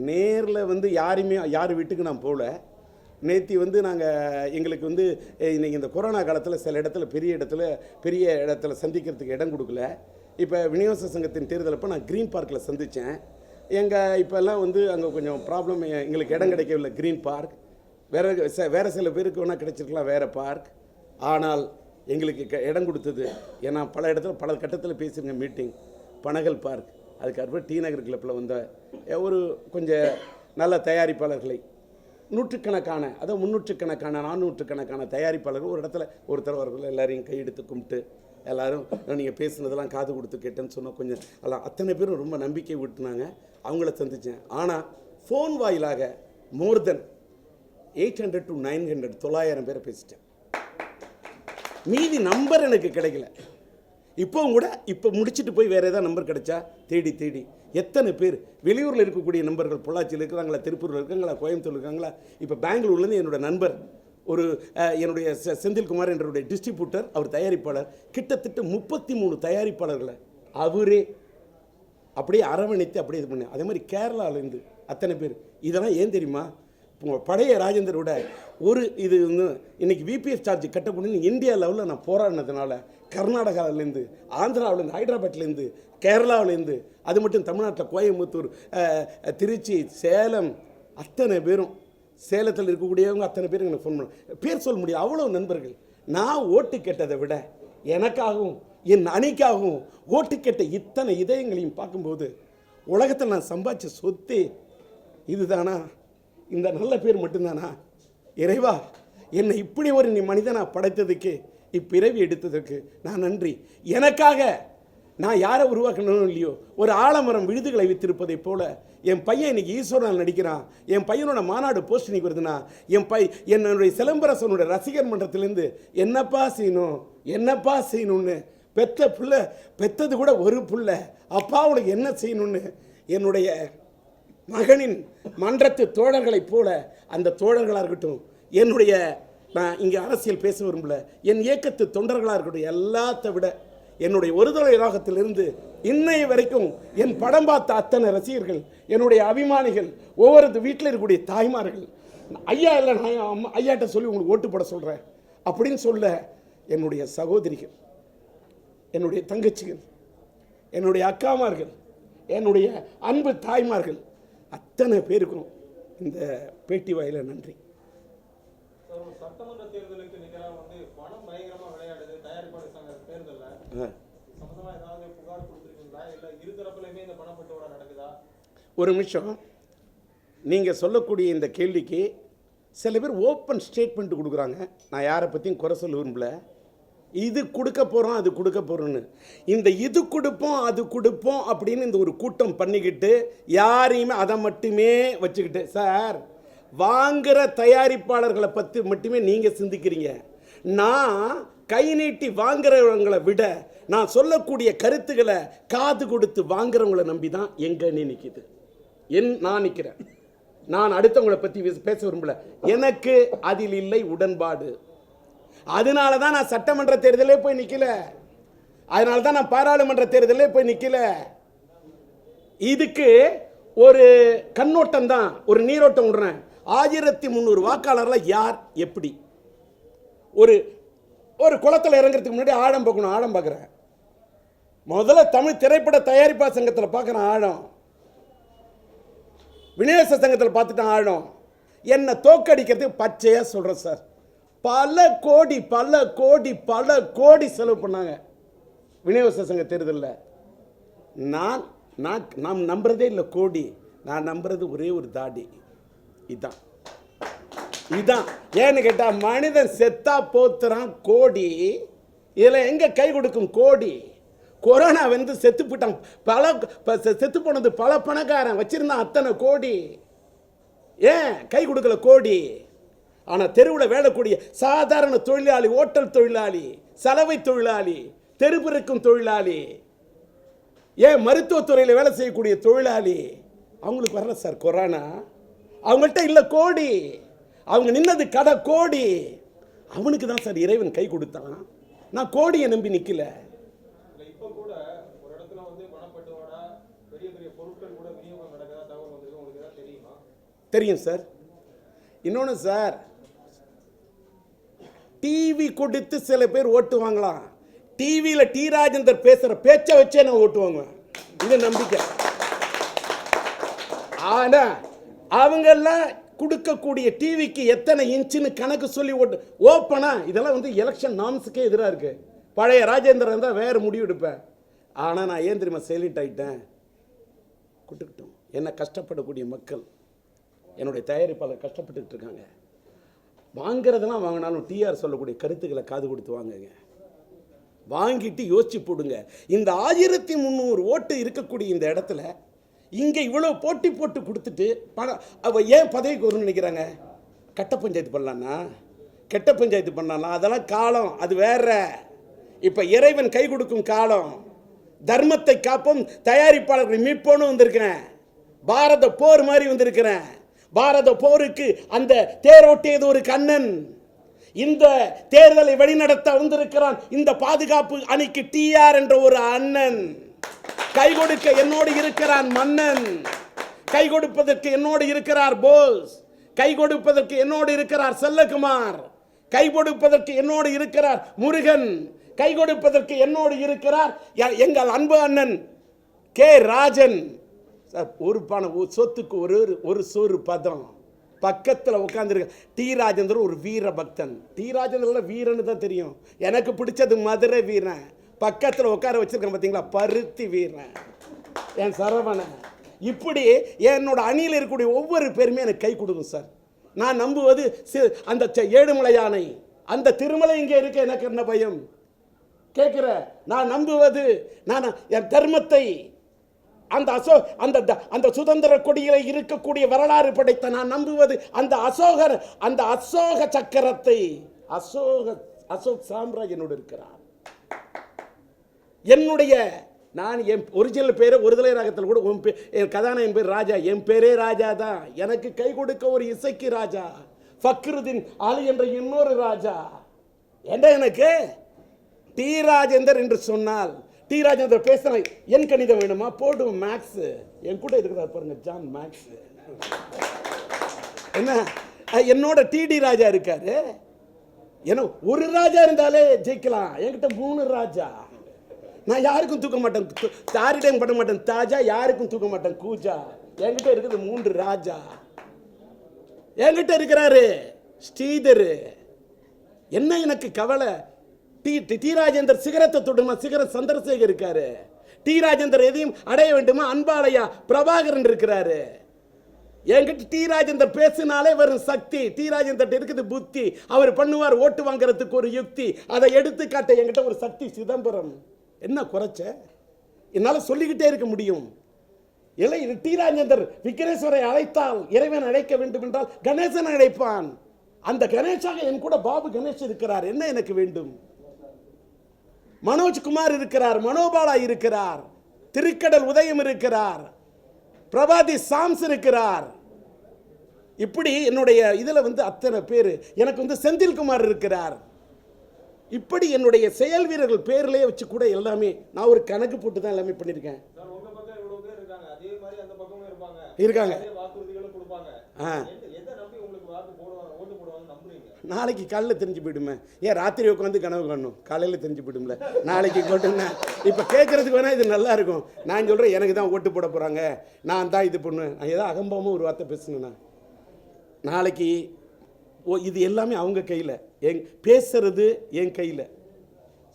நேரில் வந்து யாரையுமே யார் வீட்டுக்கு நான் போகல நேத்தி வந்து நாங்கள் எங்களுக்கு வந்து இன்றைக்கி இந்த கொரோனா காலத்தில் சில இடத்துல பெரிய இடத்துல பெரிய இடத்துல சந்திக்கிறதுக்கு இடம் கொடுக்கல. இப்போ விநியோக சங்கத்தின் தேர்தலப்போ நான் க்ரீன் பார்க்கில் சந்தித்தேன் எங்கள் இப்போல்லாம் வந்து அங்கே கொஞ்சம் ப்ராப்ளம் எங்களுக்கு இடம் கிடைக்கவில்லை க்ரீன் பார்க் வேறு ச- வேறு சில பேருக்கு வேணால் கிடைச்சிருக்கலாம் வேறு பார்க் ஆனால் எங்களுக்கு க- இடம் கொடுத்தது. ஏன்னா பல இடத்துல பல கட்டத்தில் பேசியிருங்க மீட்டிங் பனகல் பார்க் அதுக்கப்புறம் டி நகர் கிளப்பில் வந்த ஒரு கொஞ்சம் நல்ல தயாரிப்பாளர்களை. நூற்றுக்கணக்கான அதாவது முந்நூற்றுக்கணக்கான நானூற்றுக்கணக்கான தயாரிப்பாளர்கள் ஒரு இடத்துல ஒருத்தர் அவர்கள் எல்லாரையும் கையெடுத்து கும்பிட்டு எல்லாரும் நீங்கள் பேசுனதெல்லாம் காது கொடுத்து கேட்டேன்னு சொன்னால் கொஞ்சம் எல்லாம் அத்தனை பேரும் ரொம்ப நம்பிக்கை விட்டுனாங்க அவங்கள சந்தித்தேன் ஆனால் ஃபோன் வாயிலாக more than eight hundred to nine hundred தொள்ளாயிரம் பேரை பேசிட்டேன். மீதி நம்பர் எனக்கு கிடைக்கல. இப்போவும் கூட இப்போ முடிச்சுட்டு போய் வேறு ஏதாவது நம்பர் கிடைச்சா தேடி தேடி. எத்தனை பேர்? வெளியூரில் இருக்கக்கூடிய நண்பர்கள் பொள்ளாச்சியில் இருக்கிறாங்களா திருப்பூரில் இருக்காங்களா கோயம்புத்தூர் இருக்காங்களா? இப்போ பெங்களூர்லேருந்து என்னோட நண்பர் ஒரு என்னுடைய செ- செந்தில்குமார் என்றுடைய டிஸ்ட்ரிபியூட்டர் அவர் தயாரிப்பாளர். கிட்டத்தட்ட முப்பத்தி மூணு தயாரிப்பாளர்களை அவரே அப்படியே அரவணைத்து அப்படியே இது பண்ண அதே மாதிரி கேரளாவிலேருந்து அத்தனை பேர். இதெல்லாம் ஏன் தெரியுமா? பழைய ராஜேந்தரோட ஒரு இது வந்து இன்னைக்கு விபிஎஃப் சார்ஜ் கட்டப்படுன்னு இந்தியா லெவலில் நான் போராடினதுனால கர்நாடகாவிலேருந்து ஆந்திராவிலேருந்து ஹைதராபாத்லேருந்து கேரளாவிலேருந்து அது மட்டும் தமிழ்நாட்டில் கோயம்புத்தூர் திருச்சி சேலம் அத்தனை பேரும் சேலத்தில் இருக்கக்கூடியவங்க அத்தனை பேரும் எனக்கு ஃபோன் பண்ண பேர் சொல்ல முடியும் அவ்வளோ நண்பர்கள். நான் ஓட்டு கேட்டதை விட எனக்காகவும் என் அணிக்காகவும் ஓட்டு கேட்ட இத்தனை இதயங்களையும் பார்க்கும்போது உலகத்தில் நான் சம்பாதிச்ச சொத்து இதுதானா? இந்த நல்ல பேர் மட்டும்தானா? இறைவா என்னை இப்படி ஒரு நீ மனிதனாக படைத்ததுக்கு இப்பிறவி எடுத்ததற்கு நான் நன்றி. எனக்காக நான் யாரை உருவாக்கணும் இல்லையோ ஒரு ஆலமரம் விழுதுகளை வைத்திருப்பதைப் போல என் பையன் இன்னைக்கு ஈஸ்வரனால் நடிக்கிறான். என் பையனோட மாநாடு போஸ்ட் இன்னைக்கு வருதுன்னா என் பை என்னுடைய சிலம்பரசனுடைய ரசிகர் மன்றத்திலேருந்து என்னப்பா செய்யணும் என்னப்பா செய்யணும்னு பெத்த புள்ள பெத்தது கூட ஒரு புள்ள அப்பா உனக்கு என்ன செய்யணும்னு என்னுடைய மகனின் மன்றத்து தோழர்களைப் போல அந்த தோழர்களாக இருக்கட்டும் என்னுடைய நான் இங்கே அரசியல் பேச விரும்பல. என் இயக்கத்து தொண்டர்களாக இருக்கட்டும் எல்லாத்த விட என்னுடைய ஒருதலை ராகத்திலிருந்து இன்னைய வரைக்கும் என் படம் பார்த்த அத்தனை ரசிகர்கள் என்னுடைய அபிமானிகள் ஒவ்வொரு வீட்டில் இருக்கக்கூடிய தாய்மார்கள் ஐயா இல்லை நான் அம்மா ஐயாட்ட சொல்லி உங்களுக்கு ஓட்டு போட சொல்கிறேன் அப்படின்னு சொல்ல என்னுடைய சகோதரிகள் என்னுடைய தங்கச்சிகள் என்னுடைய அக்காமார்கள் என்னுடைய அன்பு தாய்மார்கள் அத்தனை பேருக்கும் இந்த பேட்டி வாயில நன்றி. சட்டமன்ற தேர்தலுக்கு நிகரா வந்து பணம் பயங்கரமா விளையாடுது தயாரிப்பாளர் சங்க தேர்தல்ல. சம்பந்தமா ஏதாவது புகார் கொடுத்துருக்கீங்களா? இல்ல இரு தரப்புலையுமே இந்த பணப்பட்டுவாடா நடக்குதா? ஒரு நிமிஷம். நீங்கள் சொல்லக்கூடிய இந்த கேள்விக்கு சில பேர் ஓப்பன் ஸ்டேட்மெண்ட் கொடுக்குறாங்க. நான் யாரை பற்றியும் குறை சொல்ல விரும்பல. இது கொடுக்க போகிறோம் அது கொடுக்க போகிறோன்னு இந்த இது கொடுப்போம் அது கொடுப்போம் அப்படின்னு இந்த ஒரு கூட்டம் பண்ணிக்கிட்டு யாரையுமே அதை மட்டுமே வச்சுக்கிட்டு சார் வாங்குற தயாரிப்பாளர்களை பற்றி மட்டுமே நீங்கள் சிந்திக்கிறீங்க. நான் கை நீட்டி வாங்குறவங்களை விட நான் சொல்லக்கூடிய கருத்துக்களை காது கொடுத்து வாங்குறவங்களை நம்பி தான் எங்க அணி நிற்கிது என் நான் நிற்கிறேன் நான் அடுத்தவங்களை பற்றி பேச விரும்பல. எனக்கு அதில் இல்லை உடன்பாடு. அதனால தான் நான் சட்டமன்ற தேர்தலே போய் நிற்கல அதனால தான் நான் பாராளுமன்ற தேர்தலே போய் நிற்கல இதுக்கு ஒரு கண்ணோட்டம் தான் ஒரு நீரோட்டம் விடுறேன். ஆயிரத்தி முந்நூறு வாக்காளரில் யார் எப்படி? ஒரு ஒரு குளத்தில் இறங்குறதுக்கு முன்னாடி ஆழம் பார்க்கணும் ஆழம் பார்க்குறேன். முதல்ல தமிழ் திரைப்பட தயாரிப்பா சங்கத்தில் பார்க்குறேன் ஆழம். விநேச சங்கத்தில் பார்த்துட்டேன் ஆழம். என்னை தோக்கடிக்கிறதுக்கு பச்சையாக சொல்கிறேன் சார். பல கோடி பல கோடி பல கோடி செலவு பண்ணாங்க விநியோக சங்க தேர்தலில். நான் நான் நாம் நம்புறதே இல்லை கோடி. நான் நம்புறது ஒரே ஒரு தாடி. இதான். இதுதான் ஏன்னு கேட்டால் மனிதன் செத்தா போத்துறான் கோடி. இதில் எங்கே கை கொடுக்கும் கோடி? கொரோனா வந்து செத்து போட்டான் பல ப- செ- செத்து போனது பல பணக்காரன் வச்சிருந்தான் அத்தனை கோடி. ஏன்? கை கொடுக்கல கோடி. ஆனால் தெருவில் வேலைக்கூடிய சாதாரண தொழிலாளி ஓட்டல் தொழிலாளி சலவை தொழிலாளி தெருப்பிருக்கும் தொழிலாளி ஏன் மருத்துவத்துறையில் வேலை செய்யக்கூடிய தொழிலாளி அவங்களுக்கு வரல சார் கொரோனா. அவங்கள்ட்ட இல்லை கோடி. அவங்க நின்னது கடை கோடி. அவனுக்கு தான் சார் இறைவன் கை கொடுத்தான். நான் கோடியை நம்பி நிற்கல தெரியுமா? சார். இன்னொன்று சார் டிவி கொடுத்து சில பேர் ஓட்டு வாங்கலாம் டிவியில் டி ராஜேந்தர் பேசுகிற பேச்சை வச்சே நான் ஓட்டு வாங்குவேன் இது நம்பிக்கை. ஆனா அவங்கெல்லாம் கொடுக்கக்கூடிய டிவிக்கு எத்தனை இன்ச்சுன்னு கணக்கு சொல்லி ஓட்டு ஓப்பனா இதெல்லாம் வந்து எலெக்ஷன் நாம்ஸுக்கே எதிராக இருக்கு. பழைய ராஜேந்திரன் தான் வேறு முடிவு எடுப்பேன். ஆனால் நான் ஏன் தெரியுமா சைலண்ட் ஆகிட்டேன் கொடுத்துக்கிட்டோம் என்ன கஷ்டப்படக்கூடிய மக்கள் என்னுடைய தயாரிப்பாளர் கஷ்டப்பட்டுக்கிட்டு இருக்காங்க. வாங்குறதெல்லாம் வாங்கினாலும் டிஆர் சொல்லக்கூடிய கருத்துக்களை காது கொடுத்து வாங்குங்க. வாங்கிட்டு யோசிச்சு போடுங்க. இந்த ஆயிரத்தி முந்நூறு ஓட்டு இருக்கக்கூடிய இந்த இடத்துல இங்கே இவ்வளோ போட்டி போட்டு கொடுத்துட்டு பணம் அவ ஏன் பதவிக்கு வரும்னு நினைக்கிறாங்க? கட்ட பஞ்சாயத்து பண்ணலான்னா கெட்ட பஞ்சாயத்து பண்ணலாம் அதெல்லாம் காலம் அது வேற. இப்போ இறைவன் கை கொடுக்கும் காலம். தர்மத்தை காப்போம் தயாரிப்பாளர்களை மீட்போன்னு வந்திருக்கிறேன். பாரத போர் மாதிரி வந்திருக்கிறேன். பாரத போருக்கு அந்த தேரோட்டியது ஒரு கண்ணன். இந்த தேர்தலை வழிநடத்த வந்திருக்கிறான் இந்த பாதுகாப்பு அணிக்கு டிஆர் என்ற ஒரு அண்ணன். கை கொடுக்க என்னோடு இருக்கிறான் மன்னன். கை கொடுப்பதற்கு என்னோடு இருக்கிறார் போஸ். கை கொடுப்பதற்கு என்னோடு இருக்கிறார் செல்லகுமார். கை கொடுப்பதற்கு என்னோடு இருக்கிறார் முருகன். கை கொடுப்பதற்கு என்னோடு இருக்கிறார் எங்கள் அன்பு அண்ணன் கே ராஜன். சார் ஒரு பணம் ஒரு சொத்துக்கு ஒரு ஒரு சோறு பதம். பக்கத்தில் உட்காந்துருக்க டி ராஜேந்திரன் ஒரு வீர பக்தன் டி ராஜேந்திரன் வீரன்னு தான் தெரியும். எனக்கு பிடிச்சது மதுரை வீரன். பக்கத்தில் உட்கார வச்சுருக்கேன் பார்த்தீங்களா பருத்தி வீரன். என் சரவணன். இப்படி என்னோட அணியில் இருக்கக்கூடிய ஒவ்வொரு பேருமே எனக்கு கை கொடுக்கும் சார். நான் நம்புவது அந்த செ- ஏழுமலை யானை அந்த திருமலை இங்கே இருக்க எனக்கு என்ன பயம்? கேட்குற நான் நம்புவது நான் என் தர்மத்தை அந்த அசோ அந்த த- அந்த சுதந்திர கொடியில் இருக்கக்கூடிய வரலாறு படைத்த நான் நம்புவது அந்த அசோகர் அந்த அசோக சக்கரத்தை. அசோக அசோக் சாம்ராஜ்யனோடு இருக்கிறார். என்னுடைய நான் என் ஒரிஜினல் பேரை ஒருதலை ராகத்தில் கூட உன் பே என் கதாநாயகன் பேர் ராஜா. என் பேரே ராஜா தான். எனக்கு கை கொடுக்க ஒரு இசைக்கு ராஜா. ஃபக்ருதீன் ஆலி என்ற இன்னொரு ராஜா. என்ன எனக்கு? டி ராஜேந்தர் என்று சொன்னால் டி ராஜேந்தர் பேசுகிறேன் என் கணிதம் வேணுமா? போடும் மேக்ஸ் என் கூட இருக்கிறார் பாருங்க ஜான் மேக்ஸ் என்ன? அஹ், என்னோட டிடி ராஜா இருக்காரு. ஏன்னா ஒரு ராஜா இருந்தாலே ஜெயிக்கலாம். என்கிட்ட மூணு ராஜா. நான் யாருக்கும் தூக்க மாட்டேன். தாரிடையும் பட மாட்டேன். தாஜா யாருக்கும் தூக்க மாட்டேன். கூஜா. என்கிட்ட இருக்குது மூன்று ராஜா. என்கிட்ட இருக்கிறாரு ஸ்ரீதர். என்ன எனக்கு கவலை? டி டி- டி ராஜேந்தர் சிகரத்தை தொடுமா? சிகர சந்திரசேகர் இருக்காரு. டி ராஜேந்தர் எதையும் அடைய வேண்டுமா? அன்பாளையா பிரபாகரன் இருக்கிறாரு. என்கிட்ட டி ராஜேந்தர் பேசினாலே வரும் சக்தி. டி ராஜேந்தர் இருக்குது புத்தி. அவர் பண்ணுவார் ஓட்டு வாங்குறதுக்கு ஒரு யுக்தி. அதை எடுத்து காட்ட என்கிட்ட ஒரு சக்தி சிதம்பரம். என்ன குறைச்ச? என்னால் சொல்லிக்கிட்டே இருக்க முடியும். இல்லை இது டி விக்னேஸ்வரை அழைத்தால் இறைவன் அழைக்க வேண்டும் என்றால் கணேசன் அழைப்பான். அந்த கணேஷாக என் கூட பாபு கணேஷ் இருக்கிறார். என்ன எனக்கு வேண்டும்? மனோஜ்குமார் இருக்கிறார் மனோபாலா இருக்கிறார் திருக்கடல் உதயம் இருக்கிறார் பிரபாதி சாம்ஸ் இருக்கிறார். இப்படி என்னுடைய இதில் வந்து அத்தனை பேர். எனக்கு வந்து செந்தில்குமார் இருக்கிறார். இப்படி என்னுடைய செயல் வீரர்கள் பேர்லயே வச்சு கூட எல்லாமே நான் ஒரு கணக்கு போட்டு தான் எல்லாமே பண்ணியிருக்கேன். இருக்காங்க. ஆ. நாளைக்கு காலையில் தெரிஞ்சு போயிடுமே. ஏன் ராத்திரி உட்காந்து கனவு காணும் காலையில் தெரிஞ்சு போயிடும்ல. நாளைக்கு போட்டுன்னா இப்போ கேட்குறதுக்கு வேணால் இது நல்லா இருக்கும். நான் சொல்கிறேன் எனக்கு தான் ஓட்டு போட போகிறாங்க நான் தான் இது பண்ணுவேன். நான் ஏதோ அகம்பாவமாக ஒரு வார்த்தை பேசுனேண்ணா நாளைக்கு இது எல்லாமே அவங்க கையில். என் பேசுறது என் கையில்.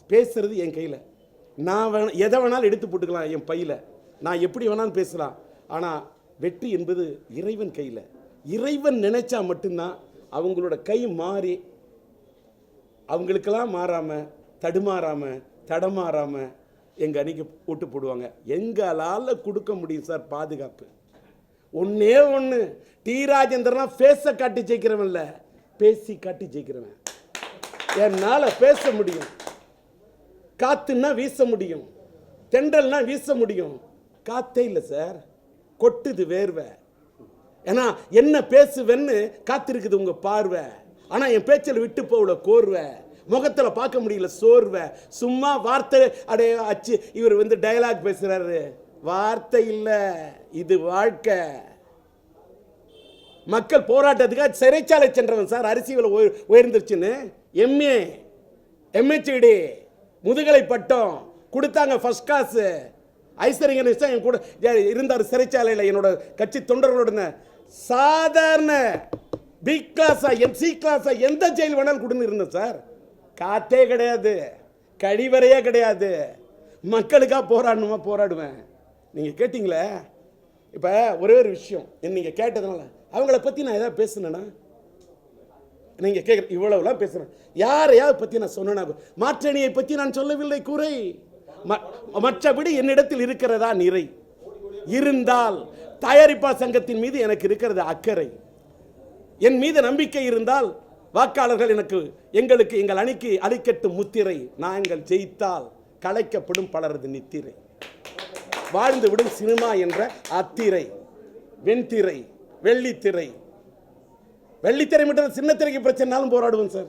பேசுறது என் கையில். நான் வேணா எதை வேணாலும் எடுத்து போட்டுக்கலாம் என் பையில். நான் எப்படி வேணாலும் பேசலாம். ஆனால் வெற்றி என்பது இறைவன் கையில். இறைவன் நினைச்சா மட்டும்தான் அவங்களோட கை மாறி அவங்களுக்கெல்லாம் மாறாமல் தடுமாறாமல் தடமாறாமல் எங்கள் அணிக்கு ஓட்டு போடுவாங்க. எங்களால் கொடுக்க முடியும் சார் பாதுகாப்பு. ஒன்றே ஒன்று டி. ராஜேந்திரனா ஃபேஸை காட்டி ஜெயிக்கிறவன் இல்லை பேசி காட்டி ஜெயிக்கிறவன். என்னால் பேச முடியும். காத்துன்னா வீச முடியும். தெண்டல்னா வீச முடியும். காத்தே இல்லை சார். கொட்டுது வேர்வை. ஏன்னா என்ன பேசுவேன்னு காத்திருக்குது உங்க பார்வை. ஆனால் என் பேச்சில் விட்டு போகல கோர்வை. முகத்தில் பார்க்க முடியல சோர்வை. சும்மா வார்த்தை அடைய அச்சு இவர் வந்து டயலாக் பேசுறாரு. வார்த்தை இல்லை. இது வாழ்க்கை. மக்கள் போராட்டத்துக்காக சிறைச்சாலை சென்றவன் சார் அரிசி விலை உயர்ந்துருச்சுன்னு. எம்ஏ எம்ஹெச்டி முதுகலை பட்டம் கொடுத்தாங்க ஃபர்ஸ்ட் கிளாஸ் ஐஸ்வர்யன் என் கூட இருந்தார் சிறைச்சாலையில் என்னோட கட்சி தொண்டர்களோட சாதாரண பி கிளாஸா எம் சி கிளாஸா எந்த ஜெயில் வேணாலும் கொடுன்னு இருந்தேன் சார். காத்தே கிடையாது கழிவறையே கிடையாது. மக்களுக்காக போராடணுமா போராடுவேன். நீங்கள் கேட்டிங்களே? இப்போ ஒரே ஒரு விஷயம் நீங்கள் கேட்டதுனால. அவங்கள பற்றி நான் எதாவது பேசுனேன்னா நீங்கள் கேட்குற இவ்வளவுலாம் பேசுகிறேன் யாரையாவது பற்றி நான் சொன்னேன்னா மாற்றணியை பற்றி நான் சொல்லவில்லை குறை ம- மற்றபடி என்னிடத்தில் இருக்கிறதா நிறை? இருந்தால் தயாரிப்பா சங்கத்தின் மீது எனக்கு இருக்கிறது அக்கறை. என் மீது நம்பிக்கை இருந்தால் வாக்காளர்கள் எனக்கு எங்களுக்கு எங்கள் அணிக்கு அழிக்கட்டும் முத்திரை. நாங்கள் ஜெயித்தால் கலைக்கப்படும் பலரது நித்திரை. வாழ்ந்துவிடும் சினிமா என்ற அத்திரை வெண்திரை. வெள்ளித்திரை. வெள்ளித்திரை மட்டும் சின்ன திரைக்கு பிரச்சனைனாலும் போராடுவேன் சார்.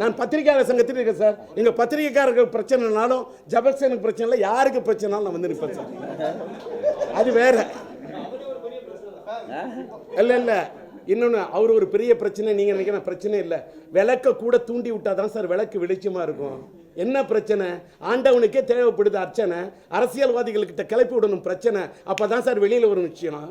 நான் பத்திரிகையாளர் சங்கத்தில் இருக்கேன் சார். எங்கள் பத்திரிகைக்காரர்கள் பிரச்சனைனாலும் ஜபர்சனுக்கு பிரச்சனை இல்லை யாருக்கு பிரச்சனைனாலும் நான் வந்து நிற்பேன் சார். அது வேற. இல்லை இல்லை. இன்னொன்று அவர் ஒரு பெரிய பிரச்சனை நீங்கள் நினைக்கிற பிரச்சனை இல்லை. விளக்க கூட தூண்டி விட்டாதான் சார் விளக்கு வெளிச்சமாக இருக்கும். என்ன பிரச்சனை? ஆண்டவனுக்கே தேவைப்படுது அர்ச்சனை. அரசியல்வாதிகள்கிட்ட கிளப்பி விடணும் பிரச்சனை. அப்பதான் சார் வெளியில் வரும் நிச்சயம்.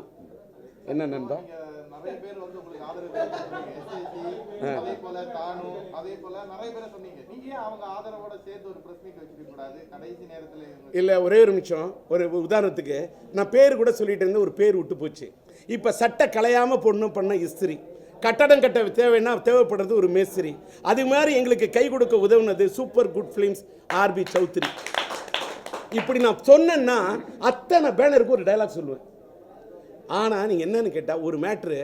என்ன நண்பா? நீங்க நிறைய பேர் வந்து உங்களுக்கு ஆதரவு தெரிவிச்சிருக்கீங்க. SSC, அதே போல தானு அதே போல நிறைய பேரை சொன்னீங்க. நீங்க ஏன் அவங்க ஆதரவோட சேர்த்து ஒரு பிரஸ் மீட் வச்சிருக்க கூடாது? கடைசி நேரத்துல இவங்க இல்லை ஒரே ஒரு நிமிஷம். ஒரு உதாரணத்துக்கு நான் பேர் கூட சொல்லிட்டு இருந்தேன் ஒரு பேர் விட்டு போச்சு. இப்போ சட்டை கலையாமல் பொண்ணும் பண்ண இஸ்திரி. கட்டடம் கட்ட தேவைன்னா தேவைப்படுறது ஒரு மேஸ்திரி. அது மாதிரி எங்களுக்கு கை கொடுக்க உதவுனது Super Good Films RB Choudhary. இப்படி நான் சொன்னேன்னா அத்தனை பேனருக்கு ஒரு டயலாக் சொல்லுவேன். ஆனால் நீங்கள் என்னன்னு கேட்டால் ஒரு மேட்ரு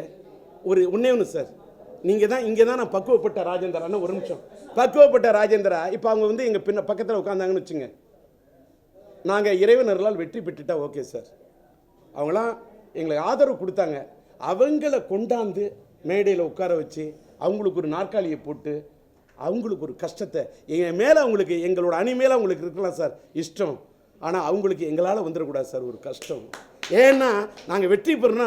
ஒரு ஒன்றே ஒன்று சார் நீங்கள் தான் இங்கே தான் நான் பக்குவப்பட்ட ராஜேந்திரான்னு ஒரு நிமிஷம். பக்குவப்பட்ட ராஜேந்திரா இப்போ அவங்க வந்து எங்கள் பின்ன பக்கத்தில் உட்காந்தாங்கன்னு வச்சுங்க. நாங்கள் இறைவனர்களால் வெற்றி பெற்றுட்டா ஓகே சார் அவங்களாம் எங்களுக்கு ஆதரவு கொடுத்தாங்க. அவங்கள கொண்டாந்து மேடையில் உட்கார வச்சு அவங்களுக்கு ஒரு நாற்காலியை போட்டு அவங்களுக்கு ஒரு கஷ்டத்தை எங்கள் மேலே அவங்களுக்கு எங்களோட அணி மேலே அவங்களுக்கு இருக்கலாம் சார் இஷ்டம். ஆனால் அவங்களுக்கு எங்களால் வந்துடக்கூடாது சார் ஒரு கஷ்டம். ஏன்னா நாங்கள் வெற்றி பெறனா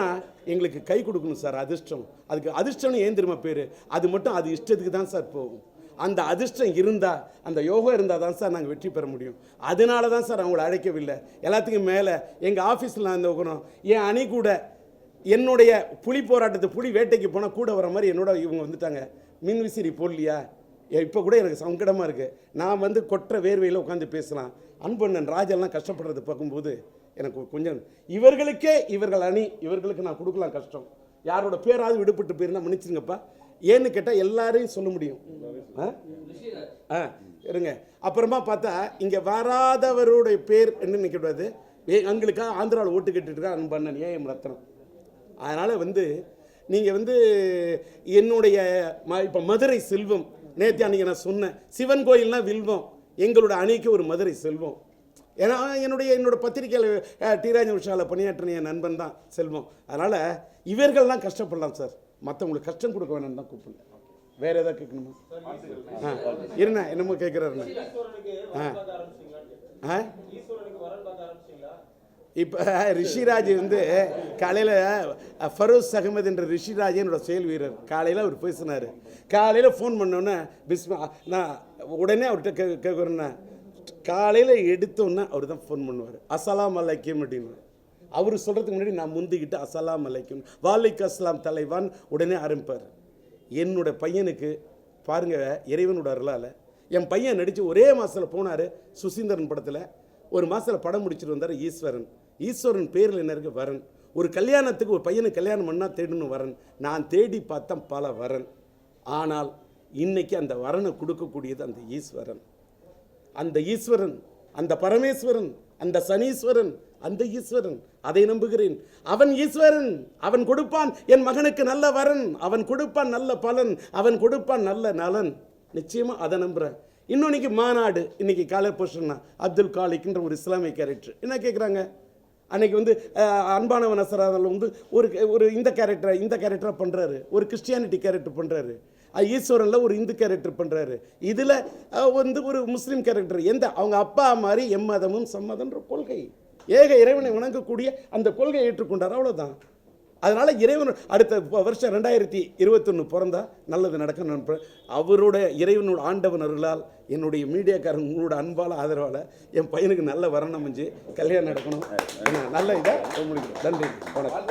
எங்களுக்கு கை கொடுக்கணும் சார் அதிர்ஷ்டம். அதுக்கு அதிர்ஷ்டம்னு ஏன் தெரியுமா பேர்? அது மட்டும் அது இஷ்டத்துக்கு தான் சார் போகும். அந்த அதிர்ஷ்டம் இருந்தால் அந்த யோகம் இருந்தால் தான் சார் நாங்கள் வெற்றி பெற முடியும். அதனால தான் சார் அவங்கள அழைக்கவில்லை. எல்லாத்துக்கும் மேலே எங்கள் ஆஃபீஸில் நான் இருக்கணும். என் அணி கூட என்னுடைய புலி போராட்டத்தை புலி வேட்டைக்கு போனால் கூட வர மாதிரி என்னோட இவங்க வந்துட்டாங்க. மின் விசிறி போடலையா? இப்போ கூட எனக்கு சங்கடமாக இருக்குது நான் வந்து கொற்ற வேர்வையில் உட்காந்து பேசலாம். அன்பண்ணன் ராஜெல்லாம் கஷ்டப்படுறது பார்க்கும்போது எனக்கு கொஞ்சம் இவர்களுக்கே இவர்கள் அணி இவர்களுக்கு நான் கொடுக்கலாம் கஷ்டம். யாரோட பேராவது விடுபட்டு போயிருந்தா மன்னிச்சிருங்கப்பா. ஏன்னு கேட்டால் எல்லாரையும் சொல்ல முடியும். ஆ? ஆ இருங்க. அப்புறமா பார்த்தா இங்கே வராதவருடைய பேர் என்ன நினைக்கக்கூடாது? ஏ எங்களுக்காக ஆந்திராவில் ஓட்டு கேட்டுட்டு இருக்கா அன்பண்ணன் ஏஎம் ரத்னம். அதனால் வந்து நீங்கள் வந்து என்னுடைய ம இப்போ மதுரை செல்வம் நேற்று அன்றைக்கி நான் சொன்னேன் சிவன் கோயில்னா வில்வம். எங்களோட அணிக்கு ஒரு மதுரை செல்வம். ஏன்னா என்னுடைய என்னோட பத்திரிக்கையில் டிராஜ் விஷாவில் பணியாற்றின என் நண்பன் தான் செல்வம். அதனால் இவர்கள்லாம் கஷ்டப்படலாம் சார். மற்றவங்களுக்கு கஷ்டம் கொடுக்க வேணும்னு தான் கூப்பிடுங்க வேறு ஏதாவது கேட்கணுமா? ஆ இருண்ணா என்னமோ கேட்குறாருண்ணா. ஆ. ஆ? இப்போ ரிஷிராஜ் வந்து காலையில் ஃபரோஸ் அகமது என்ற ரிஷிராஜ் என்னோட செயல் வீரர். காலையில் அவர் பேசினார். காலையில் ஃபோன் பண்ணோன்னே பிஸ்மா நான் உடனே அவர்கிட்ட கே கேட்குறேன்னா காலையில் எடுத்தோன்னே அவர் தான் ஃபோன் பண்ணுவார். அசலாம் அலைக்கும் அப்படின்னு அவர் சொல்கிறதுக்கு முன்னாடி நான் முந்திக்கிட்டு அசலாம் அலைக்கும் வாலிக் அஸ்லாம் தலைவான் உடனே ஆரம்பிப்பார். என்னோட பையனுக்கு பாருங்க இறைவனோட அருளால் என் பையன் நடித்து ஒரே மாதத்தில் போனார் சுசீந்திரன் படத்தில். ஒரு மாதத்தில் படம் முடிச்சிட்டு வந்தார் ஈஸ்வரன். ஈஸ்வரன் பேரில் என்ன இருக்குது வரன் ஒரு கல்யாணத்துக்கு ஒரு பையனை கல்யாணம் பண்ணால் தேடணும் வரன். நான் தேடி பார்த்தேன் பல வரன். ஆனால் இன்றைக்கி அந்த வரனை கொடுக்கக்கூடியது அந்த ஈஸ்வரன். அந்த ஈஸ்வரன் அந்த பரமேஸ்வரன் அந்த சனீஸ்வரன் அந்த ஈஸ்வரன் அதை நம்புகிறேன். அவன் ஈஸ்வரன் அவன் கொடுப்பான் என் மகனுக்கு நல்ல வரன் அவன் கொடுப்பான் நல்ல பலன் அவன் கொடுப்பான் நல்ல நலன். நிச்சயமா அதை நம்புறேன். இன்னொன்னைக்கு மாநாடு இன்னைக்கு காலர் போஸ்டர்னா அப்துல் காலிக்ன்ற ஒரு இஸ்லாமிய கேரக்டர் என்ன கேட்குறாங்க அன்னைக்கு வந்து அன்பானவன் அசராதில் வந்து ஒரு ஒரு இந்த கேரக்டரை இந்த கேரக்டரை பண்ணுறாரு ஒரு கிறிஸ்டியானிட்டி கேரக்டர் பண்ணுறாரு ஈஸ்வரனில் ஒரு இந்து கேரக்டர் பண்ணுறாரு இதில் வந்து ஒரு முஸ்லீம் கேரக்டர் எந்த? அவங்க அப்பா மாதிரி எம்மதமும் சம்மதன்ற கொள்கை. ஏக இறைவனை வணங்கக்கூடிய அந்த கொள்கையை ஏற்றுக்கொண்டார். அவ்வளோதான் அதனால் இறைவன் அடுத்த வருஷம் ரெண்டாயிரத்தி இருபத்தொன்று பிறந்தா நல்லது நடக்கும் நம்புறேன் அவரோட இறைவனோட ஆண்டவன் அருளால் என்னுடைய மீடியாக்காரங்க உங்களோட அன்பால் ஆதரவால் என் பையனுக்கு நல்ல வரணம் அமைஞ்சு கல்யாணம் நடக்கணும். நல்ல இதாக முடிக்கணும் நன்றி. வணக்கம்.